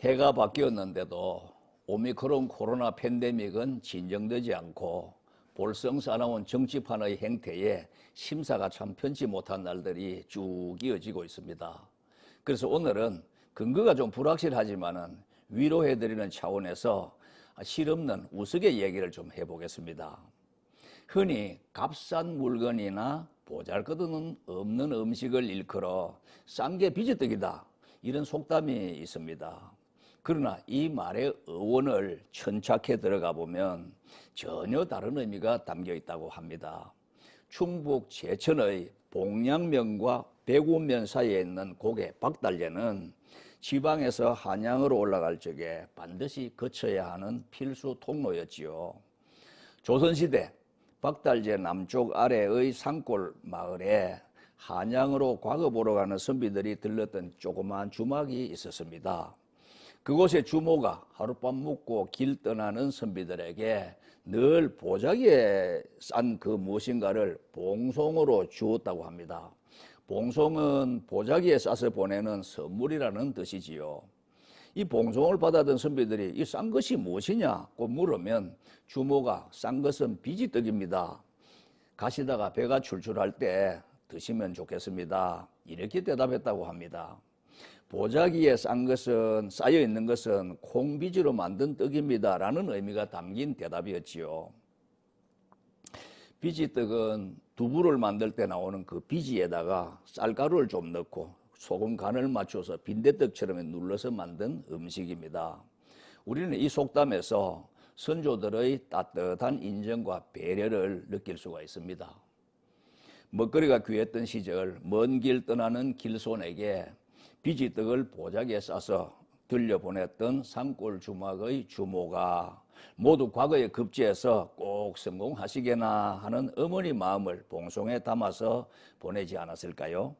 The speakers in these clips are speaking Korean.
해가 바뀌었는데도 오미크론 코로나 팬데믹은 진정되지 않고 볼성 싸나운 정치판의 행태에 심사가 참 편치 못한 날들이 쭉 이어지고 있습니다. 그래서 오늘은 근거가 좀 불확실하지만은 위로해드리는 차원에서 실없는 우스개 얘기를 좀 해보겠습니다. 흔히 값싼 물건이나 보잘것없는 없는 음식을 일컬어 싼 게 비지떡이다 이런 속담이 있습니다. 그러나 이 말의 어원을 천착해 들어가 보면 전혀 다른 의미가 담겨 있다고 합니다. 충북 제천의 봉양면과 백운면 사이에 있는 고개 박달래는 지방에서 한양으로 올라갈 적에 반드시 거쳐야 하는 필수 통로였지요. 조선시대 박달제 남쪽 아래의 산골 마을에 한양으로 과거 보러 가는 선비들이 들렀던 조그마한 주막이 있었습니다. 그곳에 주모가 하룻밤 묵고 길 떠나는 선비들에게 늘 보자기에 싼 그 무엇인가를 봉송으로 주었다고 합니다. 봉송은 보자기에 싸서 보내는 선물이라는 뜻이지요. 이 봉송을 받아든 선비들이 이 싼 것이 무엇이냐고 물으면 주모가 싼 것은 비지떡입니다. 가시다가 배가 출출할 때 드시면 좋겠습니다. 이렇게 대답했다고 합니다. 보자기에 싼 것은 쌓여 있는 것은 콩비지로 만든 떡입니다라는 의미가 담긴 대답이었지요. 비지떡은 두부를 만들 때 나오는 그 비지에다가 쌀가루를 좀 넣고 소금 간을 맞춰서 빈대떡처럼 눌러서 만든 음식입니다. 우리는 이 속담에서 선조들의 따뜻한 인정과 배려를 느낄 수가 있습니다. 먹거리가 귀했던 시절 먼 길 떠나는 길손에게 비지떡을 보자기에 싸서 들려보냈던 산골 주막의 주모가 모두 과거에 급제해서 꼭 성공하시게나 하는 어머니 마음을 봉송에 담아서 보내지 않았을까요?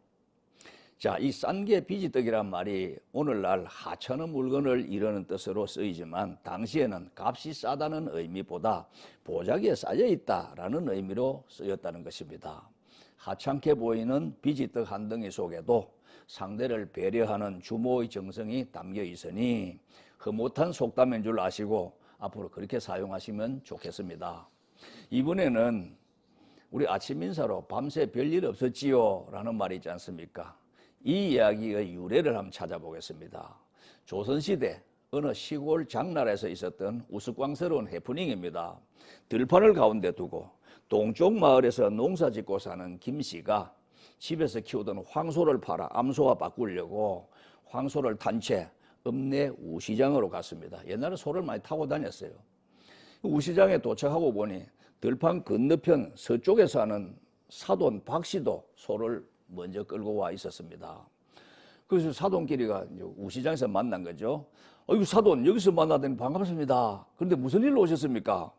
자, 이 싼게 비지떡이란 말이 오늘날 하찮은 물건을 이르는 뜻으로 쓰이지만 당시에는 값이 싸다는 의미보다 보자기에 쌓여 있다라는 의미로 쓰였다는 것입니다. 하찮게 보이는 비지떡 한 덩이 속에도 상대를 배려하는 주모의 정성이 담겨 있으니 흐뭇한 속담인 줄 아시고 앞으로 그렇게 사용하시면 좋겠습니다. 이번에는 우리 아침 인사로 밤새 별일 없었지요 라는 말이 있지 않습니까? 이 이야기의 유래를 한번 찾아보겠습니다. 조선시대 어느 시골 장날에서 있었던 우스꽝스러운 해프닝입니다. 들판을 가운데 두고 동쪽 마을에서 농사 짓고 사는 김 씨가 집에서 키우던 황소를 팔아 암소와 바꾸려고 황소를 탄 채 읍내 우시장으로 갔습니다. 옛날에 소를 많이 타고 다녔어요. 우시장에 도착하고 보니 들판 건너편 서쪽에 사는 사돈 박 씨도 소를 먼저 끌고 와 있었습니다. 그래서 사돈끼리가 우시장에서 만난 거죠. 어이구 사돈 여기서 만나더니 반갑습니다. 그런데 무슨 일로 오셨습니까?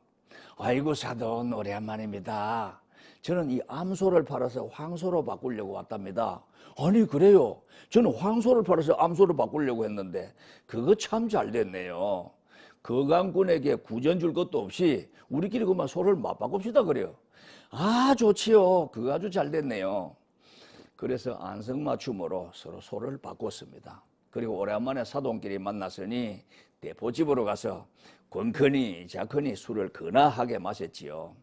아이고 사돈 오랜만입니다. 저는 이 암소를 팔아서 황소로 바꾸려고 왔답니다. 아니 그래요. 저는 황소를 팔아서 암소로 바꾸려고 했는데 그거 참 잘 됐네요. 거강군에게 구전 줄 것도 없이 우리끼리 그만 소를 맞바꿉시다 그래요. 아 좋지요. 그거 아주 잘 됐네요. 그래서 안성맞춤으로 서로 소를 바꿨습니다. 그리고 오랜만에 사돈끼리 만났으니 대포집으로 가서 권커니 자커니 술을 근하하게 마셨지요.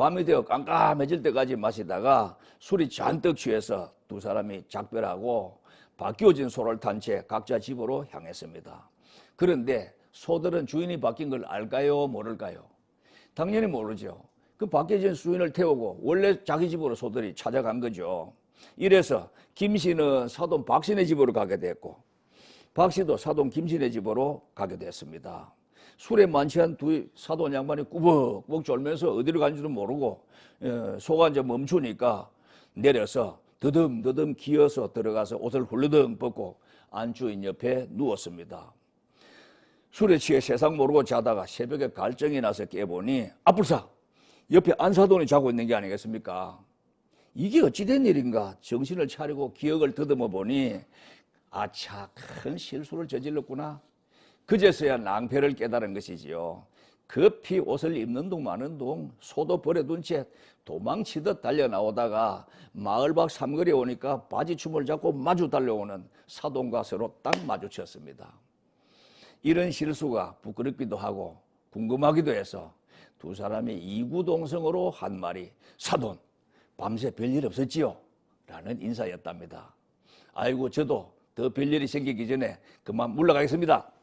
밤이 되어 깜깜해질 때까지 마시다가 술이 잔뜩 취해서 두 사람이 작별하고 바뀌어진 소를 탄 채 각자 집으로 향했습니다. 그런데 소들은 주인이 바뀐 걸 알까요? 모를까요? 당연히 모르죠. 그 바뀌어진 주인을 태우고 원래 자기 집으로 소들이 찾아간 거죠. 이래서 김 씨는 사돈 박 씨네 집으로 가게 됐고 박 씨도 사돈 김 씨네 집으로 가게 됐습니다. 술에 만취한 두 사돈 양반이 꾸벅꾸벅 졸면서 어디로 간지도 모르고 예, 소가 이제 멈추니까 내려서 더듬더듬 기어서 들어가서 옷을 훌르덩 벗고 안주인 옆에 누웠습니다. 술에 취해 세상 모르고 자다가 새벽에 갈증이 나서 깨보니 아뿔싸 옆에 안사돈이 자고 있는 게 아니겠습니까? 이게 어찌된 일인가 정신을 차리고 기억을 더듬어 보니 아차 큰 실수를 저질렀구나. 그제서야 낭패를 깨달은 것이지요. 급히 옷을 입는 동 마는 동 소도 버려둔 채 도망치듯 달려 나오다가 마을 밖 삼거리에 오니까 바지춤을 잡고 마주 달려오는 사돈과 서로 딱 마주쳤습니다. 이런 실수가 부끄럽기도 하고 궁금하기도 해서 두 사람이 이구동성으로 한 말이 사돈 밤새 별일 없었지요? 라는 인사였답니다. 아이고 저도 더 별일이 생기기 전에 그만 물러가겠습니다.